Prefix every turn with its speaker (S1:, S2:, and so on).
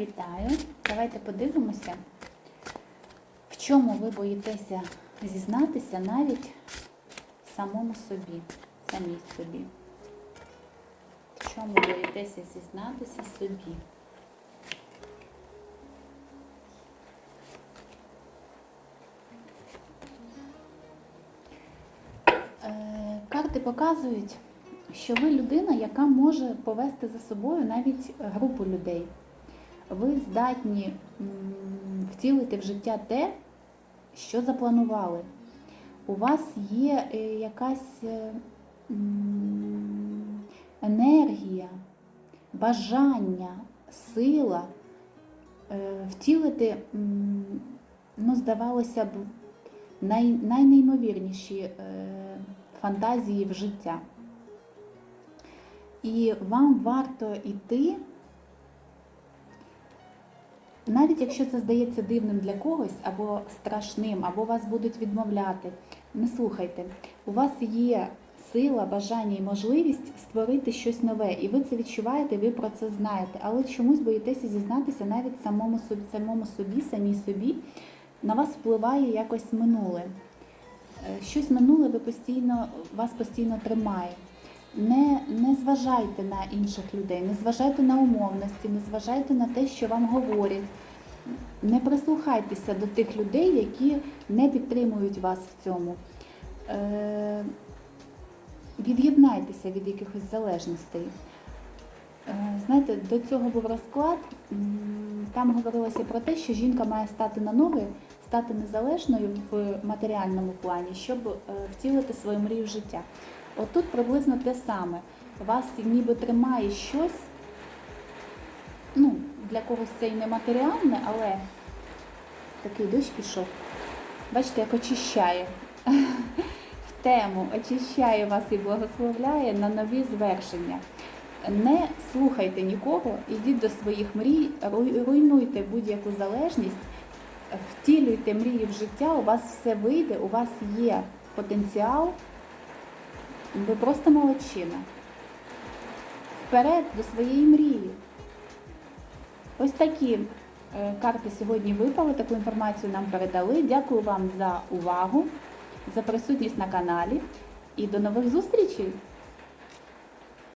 S1: Вітаю! Давайте подивимося, в чому ви боїтеся зізнатися навіть самому собі, самій собі. В чому боїтеся зізнатися собі? Е, Карти показують, що ви людина, яка може повести за собою навіть групу людей. Ви здатні втілити в життя те, що запланували. У вас є е, якась е, енергія, бажання, сила е, втілити, ну, здавалося б, най, найнеймовірніші фантазії в життя. І вам варто йти, навіть якщо це здається дивним для когось, або страшним, або вас будуть відмовляти, не слухайте. У вас є сила, бажання і можливість створити щось нове, і ви це відчуваєте, ви про це знаєте, але чомусь боїтеся зізнатися навіть самому собі, самому собі, самій собі. На вас впливає якось минуле. Е, Щось минуле ви постійно, вас постійно тримає. Не, не зважайте на інших людей, не зважайте на умовності, не зважайте на те, що вам говорять. Не прислухайтеся до тих людей, які не підтримують вас в цьому. Е, від'єднайтеся від якихось залежностей. Е, знаєте, до цього був розклад. Там говорилося про те, що жінка має стати на ноги, стати незалежною в матеріальному плані, щоб е, втілити свою мрію в життя. Отут приблизно те саме. Вас ніби тримає щось, ну, для когось це і не матеріальне, але такий дощ пішов. Бачите, як очищає. В тему очищає вас і благословляє на нові звершення. Не слухайте нікого, ідіть до своїх мрій, руйнуйте будь-яку залежність, втілюйте мрії в життя, у вас все вийде, у вас є потенціал, ви просто молодчина. Вперед до своєї мрії. Ось такі е, карти сьогодні випали, таку інформацію нам передали. Дякую вам за увагу, за присутність на каналі і до нових зустрічей!